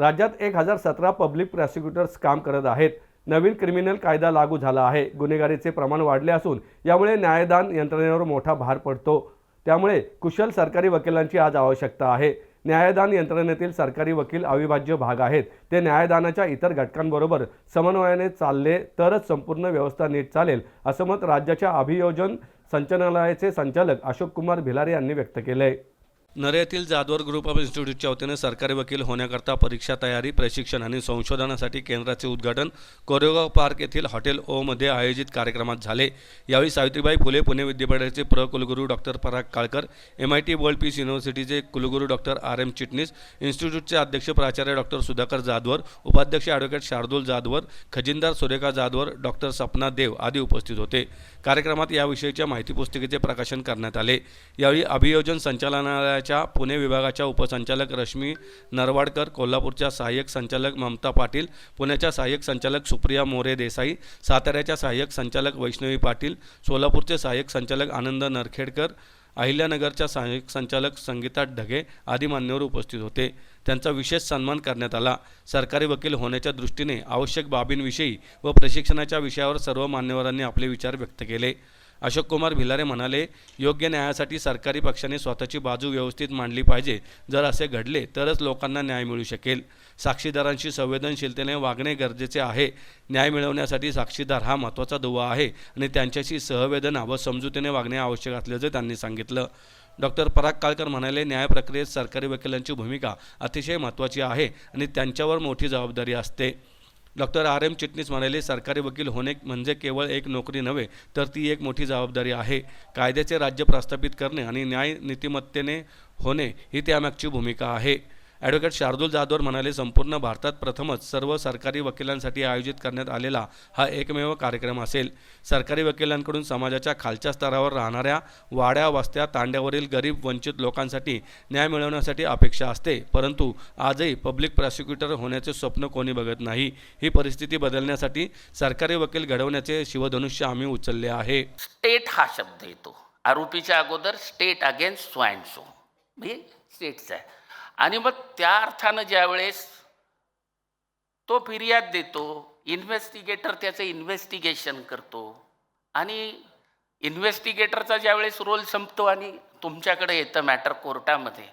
राज्यात एक हजार सतरा पब्लिक प्रॉसिक्युटर्स काम करत आहेत. नवीन क्रिमिनल कायदा लागू झाला आहे. गुन्हेगारीचे प्रमाण वाढले असून यामुळे न्यायदान यंत्रणेवर मोठा भार पडतो. त्यामुळे कुशल सरकारी वकिलांची आज आवश्यकता आहे. न्यायदान यंत्रणेतील सरकारी वकील अविभाज्य भाग आहेत. ते न्यायदानाच्या इतर घटकांबरोबर समन्वयाने चालले तरच संपूर्ण व्यवस्था नीट चालेल असं मत राज्याच्या अभियोजन संचालनालयाचे संचालक अशोक कुमार भिलारे यांनी व्यक्त केलं आहे नरे येथील जाधवर ग्रुप ऑफ इन्स्टिट्यूटच्या वतीने सरकारी वकील होण्याकरता परीक्षा तयारी प्रशिक्षण आणि संशोधनासाठी केंद्राचे उद्घाटन कोरेगाव पार्क येथील हॉटेल ओमध्ये आयोजित कार्यक्रमात झाले. यावेळी सावित्रीबाई फुले पुणे विद्यापीठाचे प्र कुलगुरू doctor Parag Kalkar M I T world peace युनिव्हर्सिटीचे कुलगुरू डॉक्टर आर एम चिटणीस इन्स्टिट्यूटचे अध्यक्ष प्राचार्य डॉक्टर सुधाकर जाधवर उपाध्यक्ष ॲडव्होकेट शार्दूल जाधवर खजिनदार सुरेखा जाधवर डॉक्टर सपना देव आदी उपस्थित होते. कार्यक्रमात याविषयीच्या माहिती पुस्तिकेचे प्रकाशन करण्यात आले. यावेळी अभियोजन मंत्रालयाच्या पुणे विभागाच्या उपसंचालक रश्मी नरवाडकर कोल्हापूरच्या सहाय्यक संचालक ममता पाटील पुण्याच्या सहाय्यक संचालक सुप्रिया मोरे देसाई साताऱ्याच्या सहाय्यक संचालक वैष्णवी पाटील सोलापूरचे सहाय्यक संचालक आनंद नरखेडकर अहिल्यानगरच्या सहाय्यक संचालक संगीता ढगे आदी मान्यवर उपस्थित होते. त्यांचा विशेष सन्मान करण्यात आला. सरकारी वकील होण्याच्या दृष्टीने आवश्यक बाबींविषयी व प्रशिक्षणाच्या विषयावर सर्व मान्यवरांनी आपले विचार व्यक्त केले. अशोक कुमार भिलारे म्हणाले योग्य न्यायासाठी सरकारी पक्षाने स्वतःची बाजू व्यवस्थित मांडली पाहिजे. जर असे घडले तरच लोकांना न्याय मिळू शकेल. साक्षीदारांशी संवेदनशीलतेने वागणे गरजेचे आहे. न्याय मिळवण्यासाठी साक्षीदार हा महत्त्वाचा दुवा आहे आणि त्यांच्याशी सहवेदना व समजुतीने वागणे आवश्यक असल्याचे त्यांनी सांगितलं. डॉक्टर पराग काळकर म्हणाले न्याय प्रक्रियेत सरकारी वकिलांची भूमिका अतिशय महत्त्वाची आहे आणि त्यांच्यावर मोठी जबाबदारी असते. डॉक्टर आर एम चिटणीस म्हणाले सरकारी वकील होणे म्हणजे केवळ एक नोकरी नव्हे तर ती एक मोठी जबाबदारी आहे. कायद्याचे राज्य प्रस्थापित करणे आणि न्याय नीतिमत्तेने होणे ही त्यामागची भूमिका आहे. ॲडव्होकेट शार्दूल जाधवर म्हणाले संपूर्ण भारतात प्रथमच सर्व सरकारी वकिलांसाठी आयोजित करण्यात आलेला हा एकमेव कार्यक्रम असेल. सरकारी वकिलांकडून समाजाच्या खालच्या स्तरावर राहणाऱ्या वाड्या वस्त्या तांड्यावरील गरीब वंचित लोकांसाठी न्याय मिळवण्यासाठी अपेक्षा असते. परंतु आजही पब्लिक प्रॉसिक्युटर होण्याचे स्वप्न कोणी बघत नाही. ही परिस्थिती बदलण्यासाठी सरकारी वकील घडवण्याचे शिवधनुष्य आम्ही उचलले आहे. स्टेट हा शब्द येतो. आरोपीच्या अगोदर स्टेट अगेन्स्ट सो म्हणजे सो आहे. आणि मग त्या अर्थानं ज्यावेळेस तो फिर्याद देतो इन्व्हेस्टिगेटर त्याचं इन्व्हेस्टिगेशन करतो. आणि इन्व्हेस्टिगेटरचा ज्यावेळेस रोल संपतो आणि तुमच्याकडे येतं मॅटर कोर्टामध्ये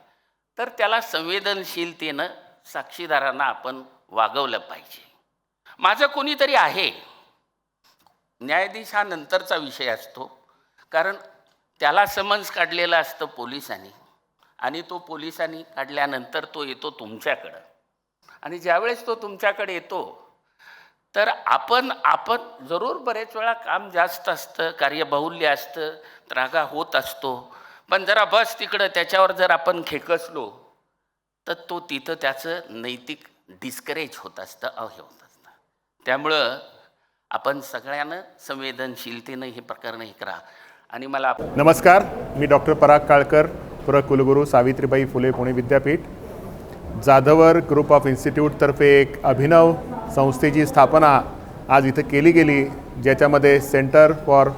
तर त्याला संवेदनशीलतेनं साक्षीदारांना आपण वागवलं पाहिजे. माझं कोणीतरी आहे. न्यायाधीश हा नंतरचा विषय असतो कारण त्याला समन्स काढलेलं असतं पोलिसांनी. आणि तो पोलिसांनी काढल्यानंतर तो येतो तुमच्याकडं. आणि ज्यावेळेस तो तुमच्याकडे येतो तर आपण आपण जरूर बरेच वेळा काम जास्त असतं कार्यबाहुल्य असतं त्रागा होत असतो. पण जरा बस तिकडं त्याच्यावर जर आपण खेकसलो तर तो तिथं त्याचं नैतिक डिस्करेज होत असतं अहे होत असतं. त्यामुळं आपण सगळ्यांना संवेदनशीलतेनं हे प्रकरण हे करा आणि मला नमस्कार मी डॉक्टर पराग काळकर प्र कुलगुरू सावित्रीबाई फुले पुणे विद्यापीठ जाधवर ग्रुप ऑफ इन्स्टिट्यूटतर्फे एक अभिनव संस्थेची स्थापना आज इथं केली गेली ज्याच्यामध्ये centre for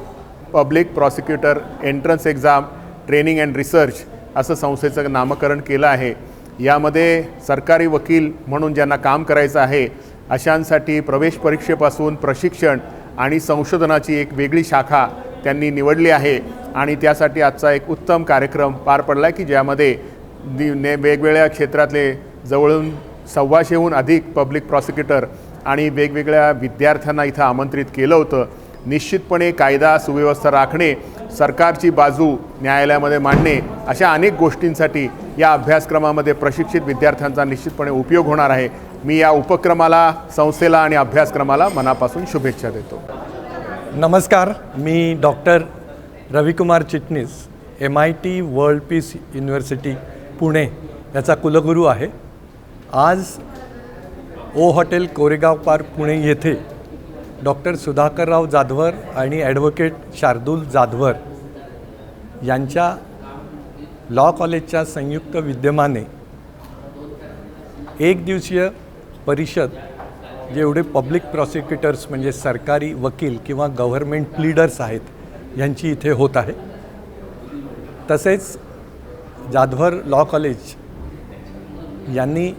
public prosecutor entrance exam training and research असं संस्थेचं नामकरण केलं आहे. यामध्ये सरकारी वकील म्हणून ज्यांना काम करायचं आहे अशांसाठी प्रवेश परीक्षेपासून प्रशिक्षण आणि संशोधनाची एक वेगळी शाखा त्यांनी निवडली आहे. आणि त्यासाठी आजचा एक उत्तम कार्यक्रम पार पडला की ज्यामध्ये ने वेगवेगळ्या क्षेत्रातले जवळून सव्वाशेहून अधिक पब्लिक प्रॉसिक्युटर आणि वेगवेगळ्या विद्यार्थ्यांना इथं आमंत्रित केलं होतं. निश्चितपणे कायदा सुव्यवस्था राखणे सरकारची बाजू न्यायालयामध्ये मांडणे अशा अनेक गोष्टींसाठी या अभ्यासक्रमामध्ये प्रशिक्षित विद्यार्थ्यांचा निश्चितपणे उपयोग होणार आहे. मी या उपक्रमाला संस्थेला आणि अभ्यासक्रमाला मनापासून शुभेच्छा देतो. नमस्कार मी doctor Ravikumar Chitnis M I T world peace university Pune याचा कुलगुरू आहे. आज O hotel Koregaon park Pune येथे डॉक्टर सुधाकरराव जाधवर आणि ॲडव्होकेट शार्दूल जाधवर यांच्या लॉ कॉलेजच्या संयुक्त विद्यमाने एक दिवसीय परिषद जेवढे पब्लिक प्रॉसिक्युटर्स म्हणजे सरकारी वकील किंवा गव्हर्मेंट प्लीडर्स आहेत यांची इथे होत आहे. तसेच जाधवर लॉ कॉलेज यांनी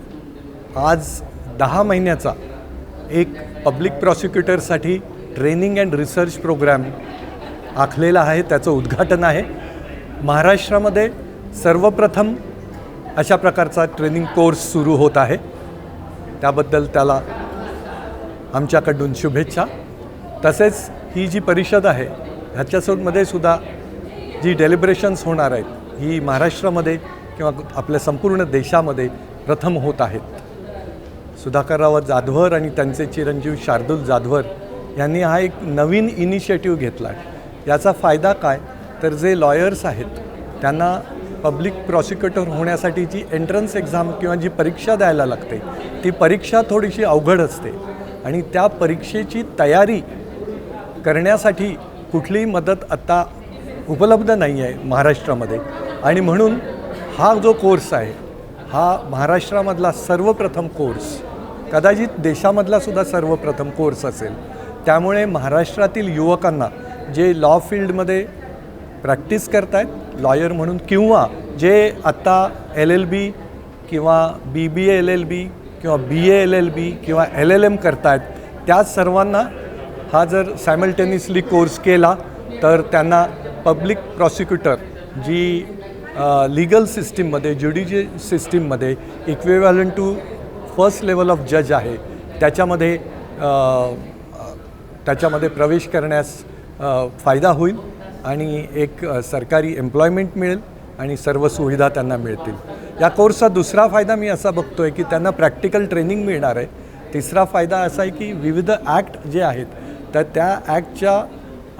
आज दहा महिन्याचा एक पब्लिक प्रॉसिक्युटरसाठी ट्रेनिंग अँड रिसर्च प्रोग्रॅम आखलेला आहे त्याचं उद्घाटन आहे. महाराष्ट्रामध्ये सर्वप्रथम अशा प्रकारचा ट्रेनिंग कोर्स सुरू होत आहे. त्याबद्दल त्याला आमच्याकडून शुभेच्छा. तसेच ही जी परिषद आहे ह्याच्यासोबतमध्ये सुद्धा जी डेलिब्रेशन्स होणार आहेत ही महाराष्ट्रामध्ये किंवा आपल्या संपूर्ण देशामध्ये प्रथम होत आहेत. सुधाकरराव जाधवर आणि त्यांचे चिरंजीव शार्दूल जाधवर यांनी हा एक नवीन इनिशिएटिव्ह घेतला आहे. याचा फायदा काय? तर जे लॉयर्स आहेत त्यांना पब्लिक प्रॉसिक्युटर होण्यासाठी जी एंट्रन्स एक्झाम किंवा जी परीक्षा द्यायला लागते ती परीक्षा थोडीशी अवघड असते. आणि त्या परीक्षेची तयारी करण्यासाठी कुठलीही मदत आत्ता उपलब्ध नाही आहे महाराष्ट्रामध्ये. आणि म्हणून हा जो कोर्स आहे हा महाराष्ट्रामधला सर्वप्रथम कोर्स कदाचित देशामधला सुद्धा सर्वप्रथम कोर्स असेल. त्यामुळे महाराष्ट्रातील युवकांना जे लॉ फील्डमध्ये प्रॅक्टिस करतायत लॉयर म्हणून किंवा जे आत्ता एल एल बी किंवा बी बी एल एल बी किंवा बी ए एल एल बी किंवा एल एल एम करतायत त्या सर्वांना हा जर सायमल्टेनियसली कोर्स केला तर त्यांना पब्लिक प्रॉसिक्युटर जी लिगल सिस्टीममध्ये ज्युडिशि सिस्टीममध्ये equivalent to first level of जज आहे. त्याच्यामध्ये त्याच्यामध्ये प्रवेश करण्यास फायदा होईल आणि एक सरकारी एम्प्लॉयमेंट मिळेल आणि सर्व सुविधा त्यांना मिळतील. या कोर्सचा दुसरा फायदा मी असा बघतो आहे की त्यांना प्रॅक्टिकल ट्रेनिंग मिळणार आहे. तिसरा फायदा असा आहे की विविध ॲक्ट जे आहेत तर त्या ॲक्टच्या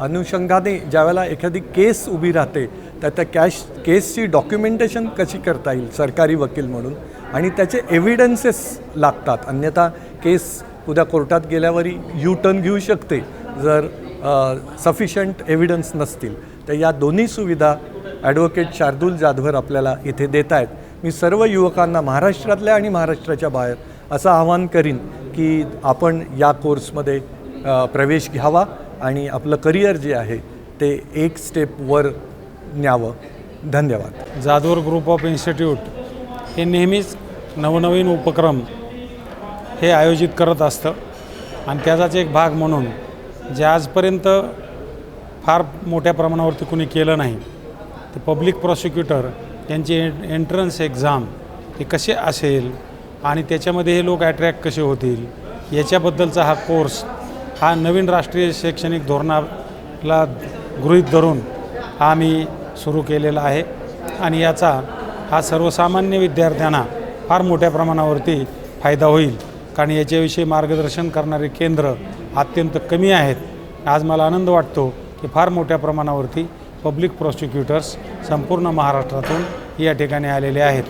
अनुषंगाने ज्यावेळेला एखादी केस उभी राहते तर त्या कॅश केसची डॉक्युमेंटेशन कशी करता येईल सरकारी वकील म्हणून? आणि त्याचे एव्हिडन्सेस लागतात. अन्यथा केस उद्या कोर्टात गेल्यावरही यू टर्न घेऊ शकते जर सफिशंट एव्हिडन्स नसतील. तर या दोन्ही सुविधा ॲडव्होकेट शार्दूल जाधवर आपल्याला इथे देत आहेत. मी सर्व युवकांना महाराष्ट्रातल्या आणि महाराष्ट्राच्या बाहेर असं आवाहन करीन की आपण या कोर्समध्ये प्रवेश घ्यावा आणि आपलं करिअर जे आहे ते एक स्टेप वर न्यावं. धन्यवाद. जाधवर ग्रुप ऑफ इन्स्टिट्यूट हे नेहमीच नवनवीन उपक्रम हे आयोजित करत असतं आणि त्याचाच एक भाग म्हणून जे आजपर्यंत फार मोठ्या प्रमाणावरती कुणी केलं नाही ते पब्लिक प्रॉसिक्युटर यांची एंट्रन्स एक्झाम हे कसे असेल आणि त्याच्यामध्ये हे लोक ॲट्रॅक्ट कसे होतील याच्याबद्दलचा हा कोर्स हा नवीन राष्ट्रीय शैक्षणिक धोरणाला गृहीत धरून हा आम्ही सुरू केलेला आहे. आणि याचा हा सर्वसामान्य विद्यार्थ्यांना फार मोठ्या प्रमाणावरती फायदा होईल. कारण याच्याविषयी मार्गदर्शन करणारे केंद्र अत्यंत कमी आहेत. आज मला आनंद वाटतो की फार मोठ्या प्रमाणावरती पब्लिक प्रॉसिक्युटर्स संपूर्ण महाराष्ट्रातून या ठिकाणी आलेले आहेत.